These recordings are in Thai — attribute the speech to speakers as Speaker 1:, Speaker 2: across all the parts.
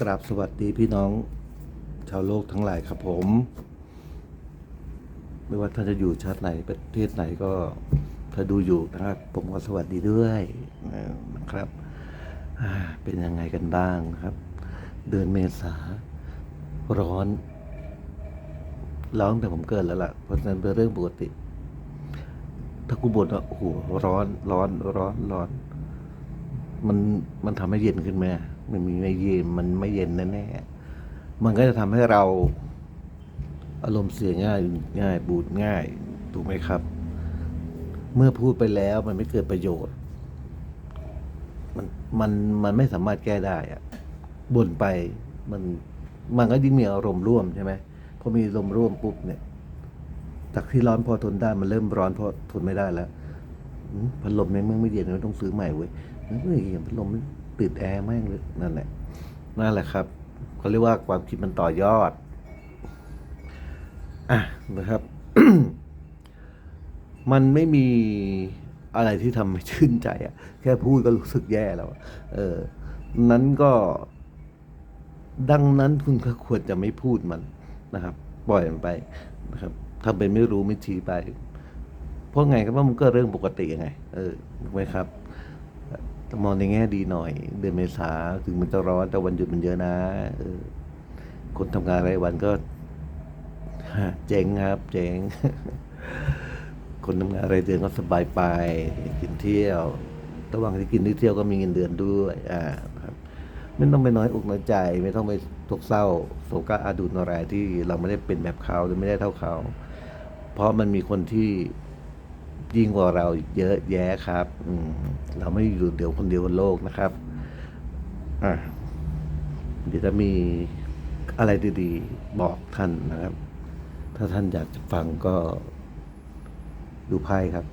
Speaker 1: กราบสวัสดีพี่น้องชาวโลกทั้งหลายครับผม ไม่ว่าท่านจะอยู่ชาติไหนประเทศไหนก็ถ้าดูอยู่นะครับ ผมก็สวัสดีด้วยนะครับ เป็นยังไงกันบ้างครับ เดือนเมษาร้อนร้อนตั้งแต่ผมเกิดแล้วล่ะ เพราะฉะนั้นเป็นเรื่องปกติ ถ้ากูบ่นว่าโอ้โหร้อนร้อนร้อนร้อน มันมันทำให้เย็นขึ้นไหม มันมีไม่เย็นมันไม่เย็นแน่ๆมันก็จะทำให้เราอารมณ์เสียง่ายง่ายบูดง่ายถูกไหมครับ เมื่อพูดไปแล้วมันไม่เกิดประโยชน์ มันมันมันไม่สามารถแก้ได้อะบ่นไปมันมันก็ยิ่งมีอารมณ์ร่วมใช่ไหมพอมีอารมณ์ร่วมปุ๊บเนี่ย จากที่ร้อนพอทนได้มันเริ่มร้อนพอทนไม่ได้แล้วพัดลมแม่งไม่เย็นเราต้องซื้อใหม่เว้ยเฮ้ยพัดลม มันติดแอร์แม่งเลยนั่นแหละนั่นแหละครับเขาเรียกว่าความคิดมันต่อยอดอะนะครับ มันไม่มีอะไรที่ทำให้ชื่นใจอะ่ะแค่พูดก็รู้สึกแย่แล้วเออ นั้นก็ดังนั้นคุณก็ควรจะไม่พูดมันนะครับ ปล่อยมันไปนะครับทำเป็นไม่รู้ไม่ชี้ไป เพราะไงก็ว่ามันก็เรื่องปกติไง เออถูกไหมครับ แต่มองในแง่ดีหน่อย เดือนเมษาถึงมันจะร้อนแต่วันหยุดมันเยอะนะคนทำงานรายวันก็เจ๋งครับ เจ๋ง คนทำงานรายเดือนก็สบายไปกินเที่ยวระหว่างที่กินที่เที่ยวก็มีเงินเดือนด้วยอ่าครับไม่ต้องไปน้อยอกน้อยใจ ไม่ต้องไปตกเศร้าโศกอาดูนอะไรที่เราไม่ได้เป็นแบบเขาหรือไม่ได้เท่าเขา เพราะมันมีคนที่ ยิ่งกว่าเราเยอะแยะครับอืเราไม่อยู่เดียวคนเดียวบนโลกนะครับอะเดี๋ยวจะมีอะไรดีๆ บอกท่านนะครับ ถ้าท่านอยากจะฟังก็ดูไพ่ครับ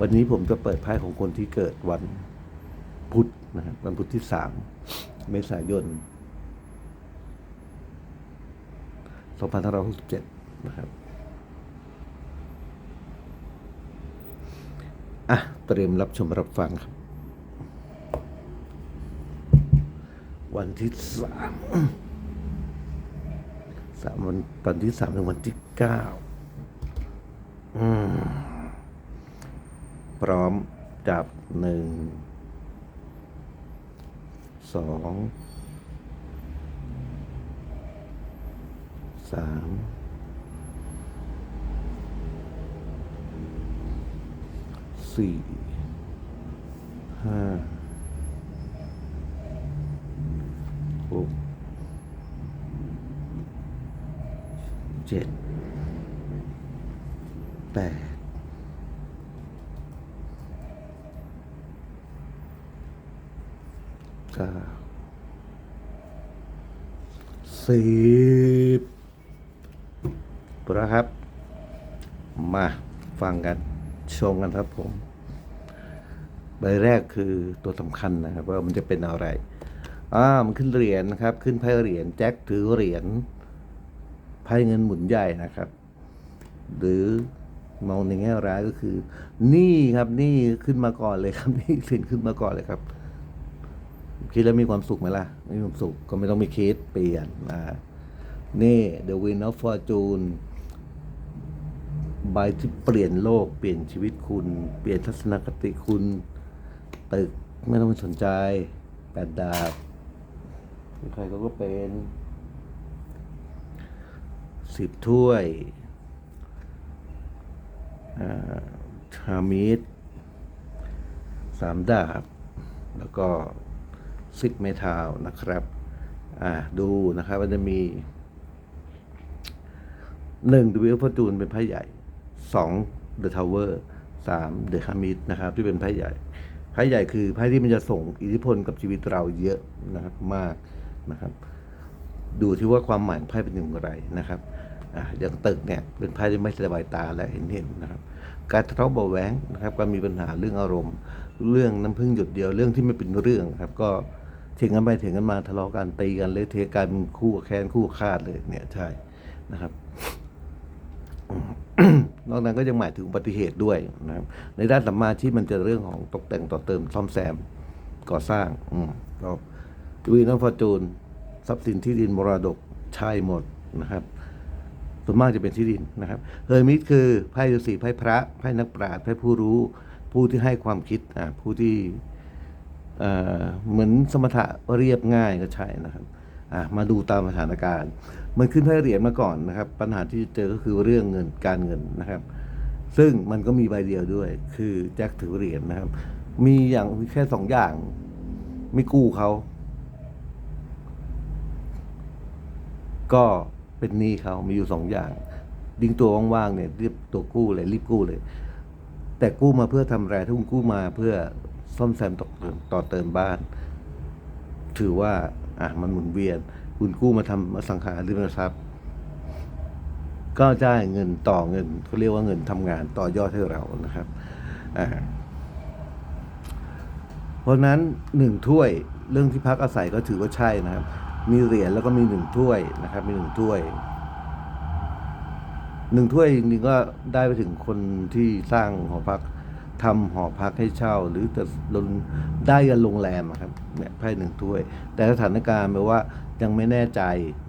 Speaker 1: วันนี้ผมจะเปิดไพ่ของคนที่เกิดวันพุธนะครับวันพุธที่สามเมษายน2567 นะครับ อะเตรียมรับชมรับฟังครับ วันที่สามสามวันวันที่สามถึงวันที่เก้าพร้อมจับหนึ่งสองสาม สี่ห้าหกเจ็ดแปดเก้าสิบปะครับ มาฟังกัน ชมกันครับผม ใบแรกคือตัวสำคัญนะครับ ว่ามันจะเป็นอะไรอ่ามันขึ้นเหรียญนะครับ ขึ้นไพ่เหรียญแจ็คถือเหรียญไพ่เงินหมุนใหญ่นะครับ หรือมองในแง่ร้ายก็คือหนี่ครับหนี่ขึ้นมาก่อนเลยครับหนี่สินขึ้นมาก่อนเลยครับ คิดแล้วมีความสุขไหมล่ะไม่มีความสุขก็ไม่ต้องมีคิดเปลี่ยนนะนี่ The Win of Fortune ใบที่เปลี่ยนโลก เปลี่ยนชีวิตคุณ เปลี่ยนทัศนคติคุณตึกไม่ต้องไปสนใจ แปดดาบใครเขาก็เป็นสิบถ้วยอ่าฮามิดสามดาบ แล้วก็ซิกเมทาวนะครับอ่าดูนะครับมันจะมีหนึ่งดูวิลฟอร์จูนเป็นไพ่ใหญ่ สองเดอะทาวเวอร์สามเดอะฮามิดนะครับ ที่เป็นไพ่ใหญ่ไพ่ใหญ่คือไพ่ที่มันจะส่งอิทธิพลกับชีวิตเราเยอะนะครับมากนะครับ ดูที่ว่าความหมายไพ่เป็นอย่างไรนะครับอ่าอย่างตึกเนี่ยเป็นไพ่ที่ไม่สบายตาและเห็นเห็นนะครับ การทะเลาะเบาะแว้งนะครับการมีปัญหาเรื่องอารมณ์ เรื่องน้ำพึ่งหยดเดียวเรื่องที่ไม่เป็นเรื่องครับ ก็เถียงกันไปเถียงกันมาทะเลาะกันตีกันเลยเทะกันเป็นคู่แค้นคู่คาดเลยเนี่ยใช่นะครับ นอกนั้นก็ยังหมายถึงอุบัติเหตุด้วยนะครับ ในด้านสัมมาที่มันจะเรื่องของตกแต่งต่อเติมซ่อมแซมก่อสร้าง อืมก็วีนอฟอร์จูนทรัพย์สินที่ดินมรดกใช่หมดนะครับส่วนมากจะเป็นที่ดินนะครับเฮอร์มิตคือไพ่ฤาษีไพ่พระไพ่นักปราชญ์ไพ่ผู้รู้ ผู้ที่ให้ความคิดอ่าผู้ที่เอ่อเหมือนสมถะเรียบง่ายก็ใช่นะครับ อะมาดูตามสถานการณ์ มันขึ้นไพ่เหรียญมาก่อนนะครับ ปัญหาที่เจอก็คือเรื่องเงินการเงินนะครับ ซึ่งมันก็มีใบเดียวด้วย คือแจ็คถือเหรียญนะครับ มีอย่างแค่สองอย่าง ไม่กู้เขา ก็เป็นหนี้เขามีอยู่สองอย่างดิ้งตัวว่างๆเนี่ยรีบตัวกู้เลยรีบกู้เลย แต่กู้มาเพื่อทำไรถ้าคุณกู้มาเพื่อซ่อมแซมต่อเติมต่อเติมบ้าน ถือว่าอะมันหมุนเวียน คุณกู้มาทำอสังหาริมทรัพย์ ก็ได้เงินต่อเงินเขาเรียกว่าเงินทำงานต่อยอดให้เรานะครับเพราะนั้นหนึ่งถ้วยเรื่องที่พักอาศัยก็ถือว่าใช่นะครับ มีเหรียญแล้วก็มีหนึ่งถ้วยนะครับ มีหนึ่งถ้วยหนึ่งถ้วยจริงๆก็ได้ไปถึงคนที่สร้างหอพักทำหอพักให้เช่า หรือจะลงได้กันโรงแรมอะครับเนี่ยไพ่หนึ่งถ้วย แต่สถานการณ์แปลว่า ยังไม่แน่ใจ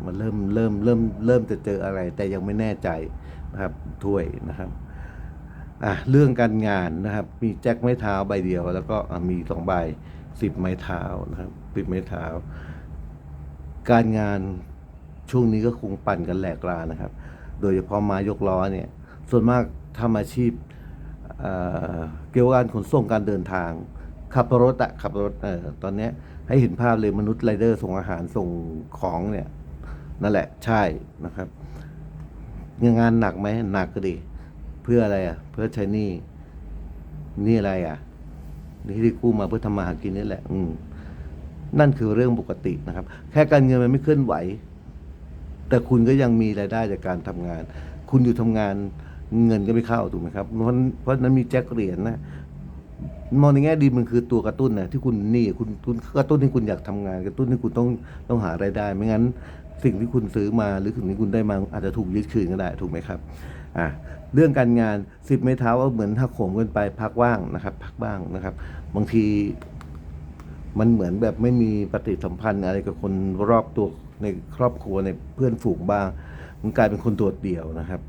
Speaker 1: มันเริ่มเริ่มเริ่มเริ่มจะเจออะไร แต่ยังไม่แน่ใจนะครับถ้วยนะครับอะเรื่องการงานนะครับ มีแจ็คไม้เท้าใบเดียว แล้วก็มีสองใบสิบไม้เท้านะครับสิบไม้เท้า การงานช่วงนี้ก็คงปั่นกันแหลกลานะครับ โดยเฉพาะม้ยกล้อเนี่ย ส่วนมากทำอาชีพเอ่อเกี่ยวกับการขนส่งการเดินทาง ขับรถอะขับรถเออตอนเนี้ยให้เห็นภาพเลยมนุษย์ไรเดอร์ส่งอาหารส่งของเนี่ย นั่นแหละใช่นะครับงานหนักไหมหนักก็ดี เพื่ออะไรอะ เพื่อใช้นี่นี่อะไรอะ นี่ที่กู้มาเพื่อทำมาหากินนี่แหละ อืมนั่นคือเรื่องปกตินะครับ แค่การเงินมันไม่เคลื่อนไหว แต่คุณก็ยังมีรายได้จากการทำงาน คุณอยู่ทำงานเงินก็ไม่เข้าถูกไหมครับ เพราะเพราะนั้นมีแจ็คเหรียญนะ มองในแง่ดีมันคือตัวกระตุ้นนะที่คุณนี่คุณคุณกระตุ้นให้คุณอยากทำงาน กระตุ้นให้คุณต้องต้องหารายได้ ไม่งั้นสิ่งที่คุณซื้อมาหรือสิ่งที่คุณได้มาอาจจะถูกยึดคืนก็ได้ถูกไหมครับอ่าเรื่องการงานสิบไม้เท้าว่าเหมือนถ้าโขมกันไปพักว่างนะครับ พักบ้างนะครับ บางทีมันเหมือนแบบไม่มีปฏิสัมพันธ์อะไรกับคนรอบตัวในครอบครัวในเพื่อนฝูงบ้าง มันกลายเป็นคนโดดเดี่ยวนะครับ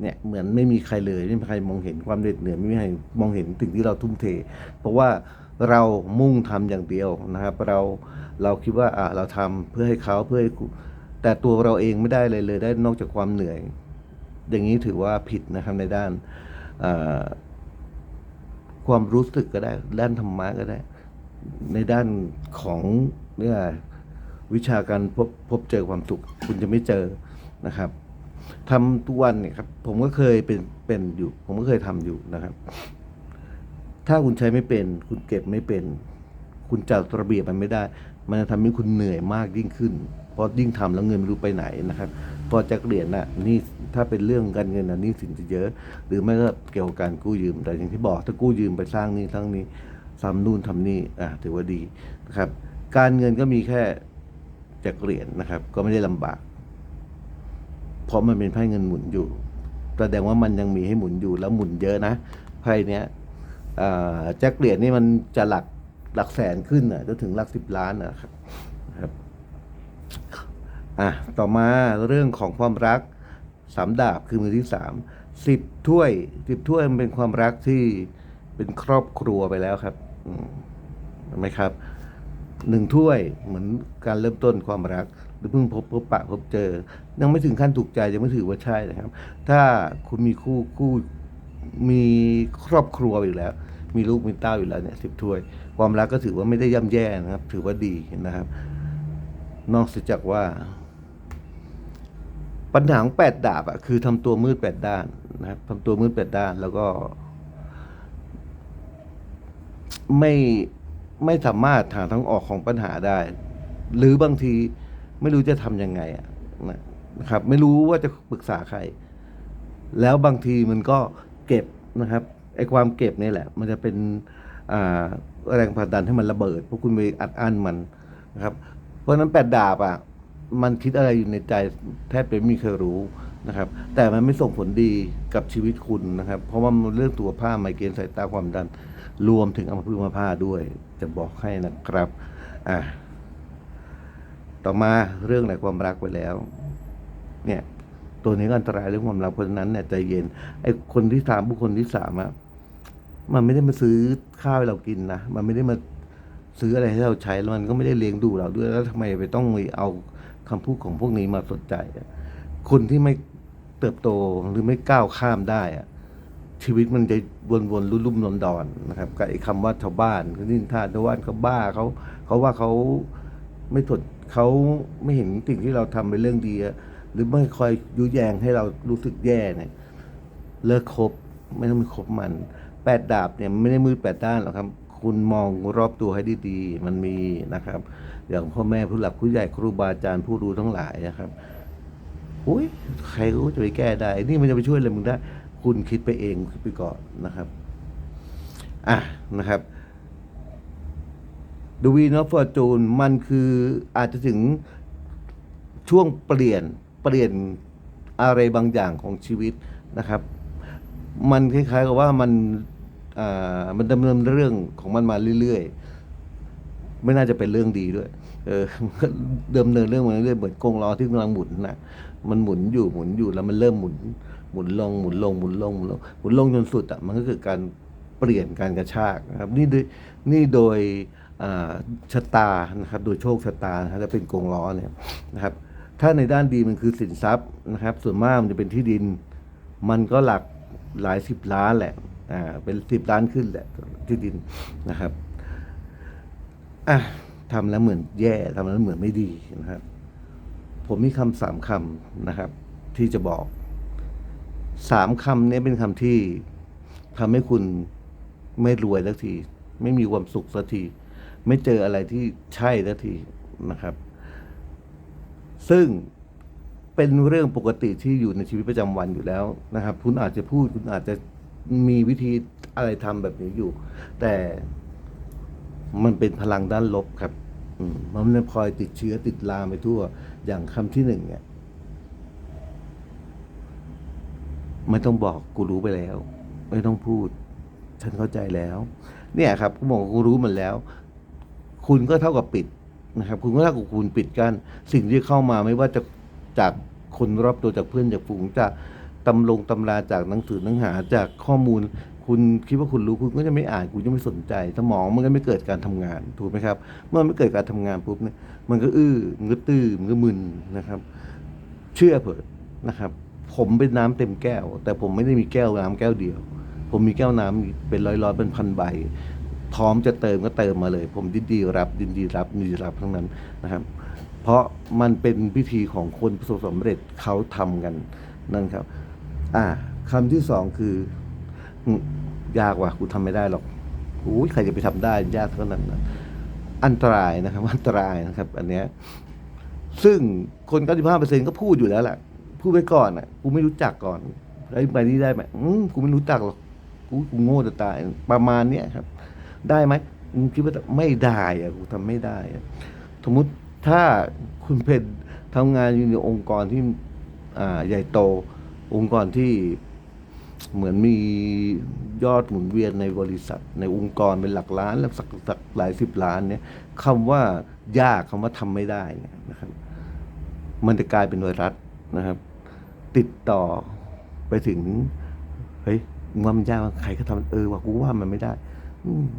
Speaker 1: เนี่ยเหมือนไม่มีใครเลยไม่มีใครมองเห็นความเหน็ดเหนื่อยไม่มีใครมองเห็นสิ่งที่เราทุ่มเท เพราะว่าเรามุ่งทำอย่างเดียวนะครับ เราเราคิดว่าอ่าเราทำเพื่อให้เขาเพื่อให้แต่ตัวเราเองไม่ได้เลยเลยได้นอกจากความเหนื่อย อย่างนี้ถือว่าผิดนะครับในด้านความรู้สึกก็ได้ ด้านธรรมะก็ได้ ในด้านของเนี่ยวิชาการพบพบเจอความสุขคุณจะไม่เจอนะครับ ทำทุกวันเนี่ยครับ ผมก็เคยเป็นเป็นอยู่ ผมก็เคยทำอยู่นะครับ ถ้าคุณใช้ไม่เป็น คุณเก็บไม่เป็น คุณจัดระเบียบมันไม่ได้ มันจะทำให้คุณเหนื่อยมากยิ่งขึ้นเพราะยิ่งทำแล้วเงินไม่รู้ไปไหนนะครับพอจะเหรียญน่ะนี่ถ้าเป็นเรื่องการเงินน่ะนี่สินจะเยอะ หรือไม่ก็เกี่ยวกับการกู้ยืม แต่อย่างที่บอกถ้ากู้ยืมไปสร้างนี่สร้างนี้ทำนู่นทำนี่อะถือว่าดีนะครับ การเงินก็มีแค่จากเหรียญนะครับ ก็ไม่ได้ลำบาก เพราะมันเป็นไพ่เงินหมุนอยู่แสดงว่ามันยังมีให้หมุนอยู่แล้วหมุนเยอะนะไพ่เนี้ยแจ็คเหรียญนี่มันจะหลักหลักแสนขึ้นอะจนถึงหลักสิบล้านนะครับครับอะต่อมาเรื่องของความรักสามดาบคือมือที่สามสิบถ้วยสิบถ้วยมันเป็นความรักที่เป็นครอบครัวไปแล้วครับอืมเห็นไหมครับหนึ่งถ้วยเหมือนการเริ่มต้นความรัก หรือเพิ่งพบพบปะพบเจอ ยังไม่ถึงขั้นถูกใจยังไม่ถือว่าใช่นะครับ ถ้าคุณมีคู่คู่มีครอบครัวอยู่แล้ว มีลูกมีเต้าอยู่แล้วเนี่ยสิบถ้วย ความรักก็ถือว่าไม่ได้ย่ำแย่นะครับ ถือว่าดีนะครับ นอกจากว่า ปัญหาของแปดดาบอะคือทำตัวมืดแปดด้านนะครับทำตัวมืดแปดด้านแล้วก็ ไม่ไม่สามารถหาทางออกของปัญหาได้ หรือบางที ไม่รู้จะทำยังไงอะนะครับ ไม่รู้ว่าจะปรึกษาใคร แล้วบางทีมันก็เก็บนะครับไอ้ความเก็บนี่แหละ มันจะเป็นแรงผลักดันให้มันระเบิดเพราะคุณไปอัดอั้นมันนะครับ เพราะนั้นแปดดาบอะมันคิดอะไรอยู่ในใจแทบจะไม่มีใครรู้นะครับ แต่มันไม่ส่งผลดีกับชีวิตคุณนะครับ เพราะว่ามันเรื่องตัวผ้าไมเกรนสายตาความดัน รวมถึงอัมพฤกษ์อัมพาด้วย จะบอกให้นะครับ อะ ต่อมาเรื่องไหนความรักไปแล้ว เนี่ย ตัวนี้ก็อันตรายเรื่องความรักเพราะฉะนั้นเนี่ยใจเย็นไอ้คนที่สามบุคคลที่สามอะมันไม่ได้มาซื้อข้าวให้เรากินนะมันไม่ได้มาซื้ออะไรให้เราใช้แล้วมันก็ไม่ได้เลี้ยงดูเราด้วยแล้วทำไมไปต้องเอาคำพูดของพวกนี้มาสนใจคนที่ไม่เติบโตหรือไม่ก้าวข้ามได้อะชีวิตมันจะวนๆรุ่มๆดอนๆนะครับกับไอ้คำว่าชาวบ้านนินทาชาวบ้านเขาบ้าเขาเขาว่าเขาไม่ถด เขาไม่เห็นสิ่งที่เราทำเป็นเรื่องดีหรือไม่คอยยุแยงให้เรารู้สึกแย่เนี่ยเลิกคบไม่ต้องไปคบมันแปดดาบเนี่ยไม่ได้มืดแปดด้านหรอกครับ คุณมองรอบตัวให้ดีๆ มันมีนะครับ อย่างพ่อแม่ผู้หลักผู้ใหญ่ครูบาอาจารย์ผู้รู้ทั้งหลายนะครับอุ้ยใครก็จะไปแก้ได้ นี่มันจะไปช่วยอะไรมึงได้ คุณคิดไปเองคิดไปก่อนนะครับ อะนะครับ ดูวีนอฟอร์จูนมันคืออาจจะถึงช่วงเปลี่ยนเปลี่ยนอะไรบางอย่างของชีวิตนะครับ มันคล้ายๆกับว่ามันอ่ามันดำเนินเรื่องของมันมาเรื่อยๆ ไม่น่าจะเป็นเรื่องดีด้วย เออดำเนินเรื่องมาเรื่อยๆเหมือนกงล้อที่กำลังหมุนนะมันหมุนอยู่หมุนอยู่แล้วมันเริ่มหมุน หมุนลงหมุนลงหมุนลงหมุนลงหมุนลงจนสุดอะมันก็คือการเปลี่ยนการกระชากนะครับ นี่โดยนี่โดย ชะตานะครับโดยโชคชะตานะครับจะเป็นกงล้อเนี่ยนะครับ ถ้าในด้านดีมันคือสินทรัพย์นะครับ ส่วนมากมันจะเป็นที่ดิน มันก็หลักหลายสิบล้านแหละอ่าเป็นสิบล้านขึ้นแหละที่ดินนะครับอะทำแล้วเหมือนแย่ทำแล้วเหมือนไม่ดีนะครับ ผมมีคำสามคำนะครับ ที่จะบอกสามคำนี้เป็นคำที่ทำให้คุณไม่รวยสักที ไม่มีความสุขสักที ไม่เจออะไรที่ใช่สักทีนะครับ ซึ่งเป็นเรื่องปกติที่อยู่ในชีวิตประจำวันอยู่แล้วนะครับ คุณอาจจะพูดคุณอาจจะมีวิธีอะไรทำแบบนี้อยู่ แต่มันเป็นพลังด้านลบครับอมมันเลยพลอยติดเชื้อติดลามไปทั่ว อย่างคำที่หนึ่งเนี่ยไม่ต้องบอกกูรู้ไปแล้ว ไม่ต้องพูด ฉันเข้าใจแล้ว เนี่ยครับกูบอกกูรู้มันแล้ว คุณก็เท่ากับปิดนะครับ คุณก็เท่ากับคุณปิดกั้นสิ่งที่เข้ามาไม่ว่าจะจากคนรอบตัวจากเพื่อนจากฝูงจากตำลงตำราจากหนังสือหนังหาจากข้อมูล คุณคิดว่าคุณรู้คุณก็จะไม่อ่านคุณจะไม่สนใจ สมองมันก็ไม่เกิดการทำงานถูกไหมครับ เมื่อไม่เกิดการทำงานปุ๊บเนี่ยมันก็อื้อมันก็ตื้อมันก็มึนนะครับ เชื่อเถอะนะครับ ผมเป็นน้ำเต็มแก้ว แต่ผมไม่ได้มีแก้วน้ำแก้วเดียว ผมมีแก้วน้ำเป็นร้อยร้อยเป็นพันใบ พร้อมจะเติมก็เติมมาเลย ผมยินดีรับยินดีรับยินดีรับทั้งนั้นนะครับ เพราะมันเป็นพิธีของคนประสบสำเร็จเขาทำกันนั่นครับ อ่าคำที่สองคือยากว่ะกูทำไม่ได้หรอกโอ้ใครจะไปทำได้ยากเท่านั้นนะอันตรายนะครับ อันตรายนะครับ อันเนี้ยซึ่งคน95เปอร์เซ็นก็พูดอยู่แล้วแหละพูดไว้ก่อนอะกูไม่รู้จักก่อนไอ้ใบนี้ได้ไหมอืมกูไม่รู้จักหรอกกูกูโง่จะตายประมาณเนี้ยครับ ได้ไหมอืมคิดว่าไม่ได้อะกูทำไม่ได้อะสมมติถ้าคุณเป็นทำงานอยู่ในองค์กรที่ใหญ่โต องค์กรที่เหมือนมียอดหมุนเวียนในบริษัท ในองค์กรเป็นหลักล้านแล้วสักสักหลายสิบล้านเนี่ยคำว่ายากคำว่าทำไม่ได้เนี่ยนะครับ มันจะกลายเป็นไวรัสนะครับ ติดต่อไปถึงเฮ้ยงว่ามันยากใครก็ทำเออว่ากูว่ามันไม่ได้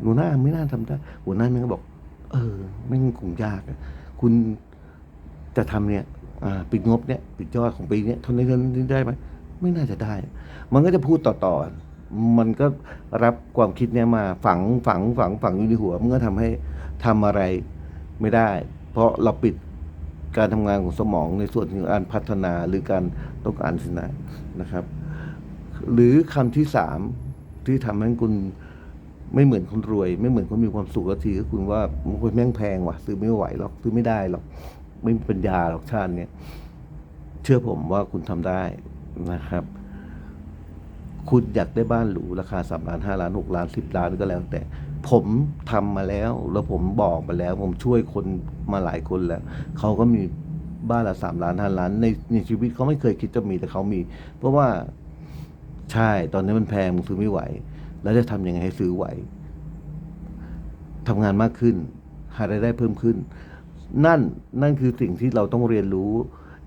Speaker 1: หนูหน้าไม่น่าทำได้ หัวหน้ามันก็บอก เออไม่งคงยากคุณจะทำเนี่ยปิดงบเนี่ยปิดยอดของปีเนี้ยเท่านี้เท่านี้ได้ไหมไม่น่าจะได้ มันก็จะพูดต่อๆมันก็รับความคิดเนี้ยมาฝังฝังฝังฝังอยู่ในหัว มันก็ทำให้ทำอะไรไม่ได้ เพราะเราปิดการทำงานของสมองในส่วนของการพัฒนาหรือการต้องการสินะนะครับ หรือคำที่สามที่ทำให้คุณ ไม่เหมือนคนรวย ไม่เหมือนคนมีความสุขสักทีก็คุณว่ามันแม่งแพงว่ะ ซื้อไม่ไหวหรอกซื้อไม่ได้หรอก ไม่มีปัญญาหรอกชาติเนี้ยเชื่อผมว่าคุณทำได้นะครับ คุณอยากได้บ้านหรูราคาสามล้านห้าล้านหกล้านสิบล้านก็แล้ว แต่ผมทำมาแล้ว แล้วผมบอกมาแล้ว ผมช่วยคนมาหลายคนแล้วเขาก็มีบ้านละสามล้านห้าล้านในในชีวิตเขาไม่เคยคิดจะมีแต่เขามี เพราะว่าใช่ตอนนี้มันแพงมึงซื้อไม่ไหว แล้วจะทำยังไงให้ซื้อไหวทำงานมากขึ้น หารายได้เพิ่มขึ้น นั่นนั่นคือสิ่งที่เราต้องเรียนรู้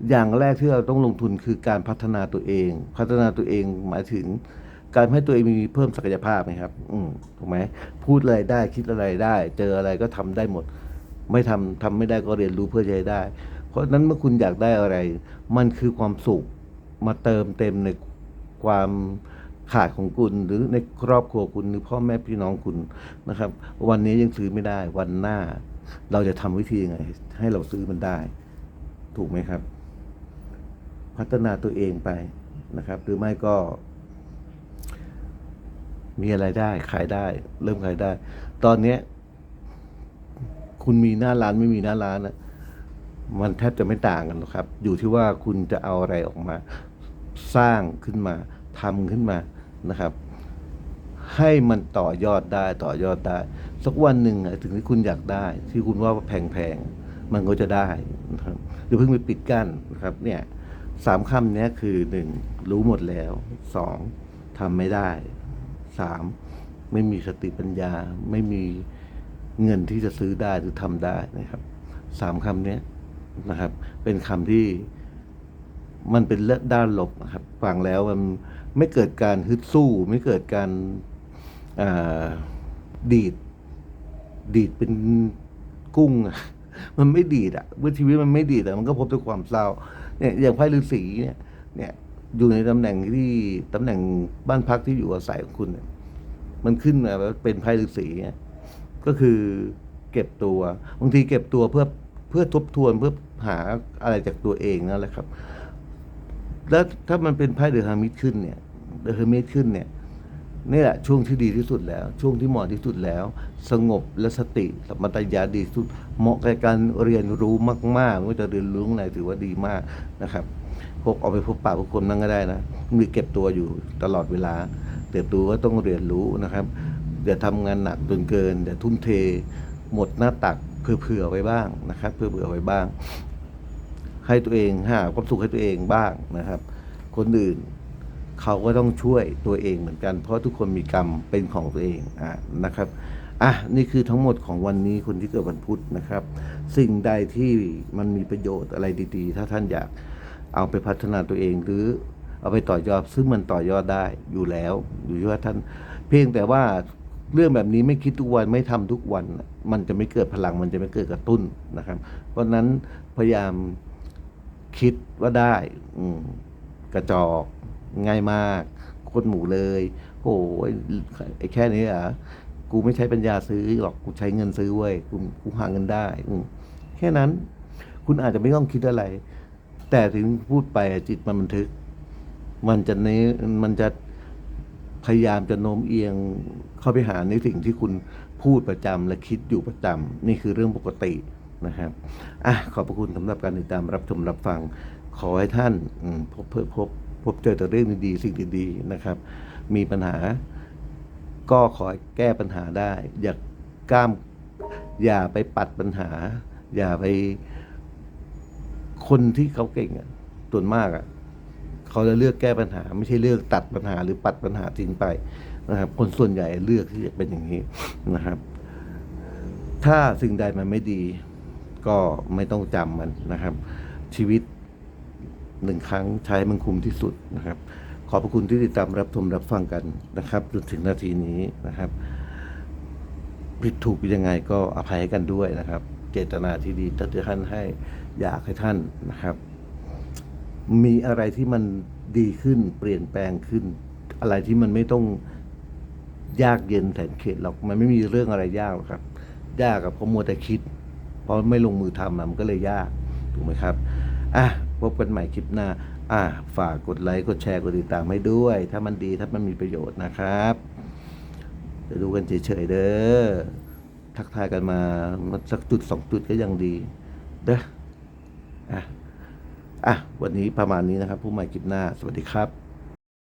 Speaker 1: อย่างแรกที่เราต้องลงทุนคือการพัฒนาตัวเอง พัฒนาตัวเองหมายถึง การให้ตัวเองมีเพิ่มศักยภาพไหมครับ อืมถูกไหมพูดอะไรได้คิดอะไรได้ เจออะไรก็ทำได้หมด ไม่ทำทำไม่ได้ก็เรียนรู้เพื่อให้ได้ เพราะนั้นเมื่อคุณอยากได้อะไร มันคือความสุขมาเติมเต็มในความ ขาดของคุณ หรือในครอบครัวคุณหรือพ่อแม่พี่น้องคุณนะครับ วันนี้ยังซื้อไม่ได้ วันหน้า เราจะทำวิธียังไง ให้เราซื้อมันได้ ถูกไหมครับ พัฒนาตัวเองไปนะครับ หรือไม่ก็ มีอะไรได้ ขายได้ เริ่มขายได้ ตอนเนี้ยคุณมีหน้าร้านไม่มีหน้าร้านนะมันแทบจะไม่ต่างกันหรอกครับ อยู่ที่ว่าคุณจะเอาอะไรออกมา สร้างขึ้นมาทำขึ้นมา นะครับ ให้มันต่อยอดได้ต่อยอดได้ สักวันหนึ่งถึงที่คุณอยากได้ ที่คุณว่าแพงๆ มันก็จะได้นะครับหรือเพิ่งไปปิดกั้นนะครับเนี่ยสามคำนี้คือหนึ่งรู้หมดแล้วสองทำไม่ได้สามไม่มีสติปัญญา ไม่มีเงินที่จะซื้อได้หรือทำได้นะครับสามคำนี้นะครับ เป็นคำที่มันเป็นเลือดด้านลบนะครับ ฟังแล้วมัน ไม่เกิดการฮึดสู้ ไม่เกิดการดีด ดีดเป็นกุ้งอะมันไม่ดีดอะเมื่อชีวิตมันไม่ดีดอะมันก็พบด้วยความเศร้าเนี่ยอย่างไพ่ฤาษีเนี่ยเนี่ยอยู่ในตำแหน่งที่ตำแหน่งบ้านพักที่อยู่อาศัยของคุณเนี่ยมันขึ้นมาว่าเป็นไพ่ฤาษีเนี่ยก็คือเก็บตัวบางทีเก็บตัวเพื่อเพื่อทบทวนเพื่อหาอะไรจากตัวเองนั่นแหละครับ แล้วถ้ามันเป็นไพ่เดอะฮามิดขึ้นเนี่ย เดอะฮามิดขึ้นเนี่ยนี่แหละช่วงที่ดีที่สุดแล้ว ช่วงที่เหมาะที่สุดแล้ว สงบและสติสัมปชัญญะดีที่สุด เหมาะกับการเรียนรู้มากๆไม่ว่าจะเรียนรู้อะไรถือว่าดีมากนะครับพกออกไปพบปะผู้คนนั่งก็ได้นะมีเก็บตัวอยู่ตลอดเวลาเติบโตก็ต้องเรียนรู้นะครับอย่าทำงานหนักจนเกินอย่าทุ่มเท หมดหน้าตักเผื่อๆไว้บ้างนะครับเผื่อๆไว้บ้าง ให้ตัวเองหาความสุขให้ตัวเองบ้างนะครับ คนอื่น เขาก็ต้องช่วยตัวเองเหมือนกัน เพราะทุกคนมีกรรมเป็นของตัวเองอะนะครับอะนี่คือทั้งหมดของวันนี้คนที่เกิดวันพุธนะครับ สิ่งใดที่มันมีประโยชน์อะไรดีๆ ถ้าท่านอยากเอาไปพัฒนาตัวเองหรือเอาไปต่อยอดซึ่งมันต่อยอดได้อยู่แล้วอยู่ที่ว่าท่าน เพียงแต่ว่าเรื่องแบบนี้ไม่คิดทุกวันไม่ทำทุกวัน มันจะไม่เกิดพลังมันจะไม่เกิดกระตุ้นนะครับ เพราะนั้นพยายามคิดว่าได้อืกระจอก ง่ายมากโคนหมูเลยโอ้ยไอ้แค่นี้อะกูไม่ใช้ปัญญาซื้อหรอกกูใช้เงินซื้อเว้ยกูกูหาเงินได้อืแค่นั้น คุณอาจจะไม่ต้องคิดอะไร แต่ถึงพูดไปจิตมันบันทึก มันจะเน้มันจะพยายามจะโน้มเอียงเข้าไปหาในสิ่งที่คุณพูดประจำและคิดอยู่ประจำนี่คือเรื่องปกตินะครับอะขอบพระคุณสำหรับการติดตามรับชมรับฟัง ขอให้ท่านอืมพบพบพบ พบเจอแต่เรื่องดีๆสิ่งดีๆนะครับ มีปัญหาก็ขอแก้ปัญหาได้ อย่ากล้ามอย่าไปปัดปัญหา อย่าไปคนที่เขาเก่งอะส่วนมากอะเขาจะเลือกแก้ปัญหา ไม่ใช่เลือกตัดปัญหาหรือปัดปัญหาทิ้งไปนะครับ คนส่วนใหญ่เลือกที่จะเป็นอย่างนี้นะครับ ถ้าสิ่งใดมันไม่ดี ก็ไม่ต้องจำมันนะครับ ชีวิต หนึ่งครั้งใช้มันคุ้มที่สุดนะครับ ขอบพระคุณที่ติดตามรับชมรับฟังกันนะครับจนถึงนาทีนี้นะครับ ผิดถูกยังไงก็อภัยให้กันด้วยนะครับ เจตนาที่ดีที่ท่านให้อยากให้ท่านนะครับ มีอะไรที่มันดีขึ้นเปลี่ยนแปลงขึ้น อะไรที่มันไม่ต้องยากเย็นแสนเข็ดหรอกมันไม่มีเรื่องอะไรยากหรอกครับ ยากกับเพราะมัวแต่คิด เพราะไม่ลงมือทำอะมันก็เลยยากถูกไหมครับอะ พบกันใหม่คลิปหน้า อ่า ฝากกดไลค์กดแชร์กดติดตามให้ด้วย ถ้ามันดีถ้ามันมีประโยชน์นะครับจะดูกันเฉยๆเด้อทักทายกันมาสักจุดสองจุดก็ยังดี เด้ออะอะวันนี้ประมาณนี้นะครับ ผู้ใหม่คลิปหน้า สวัสดีครับ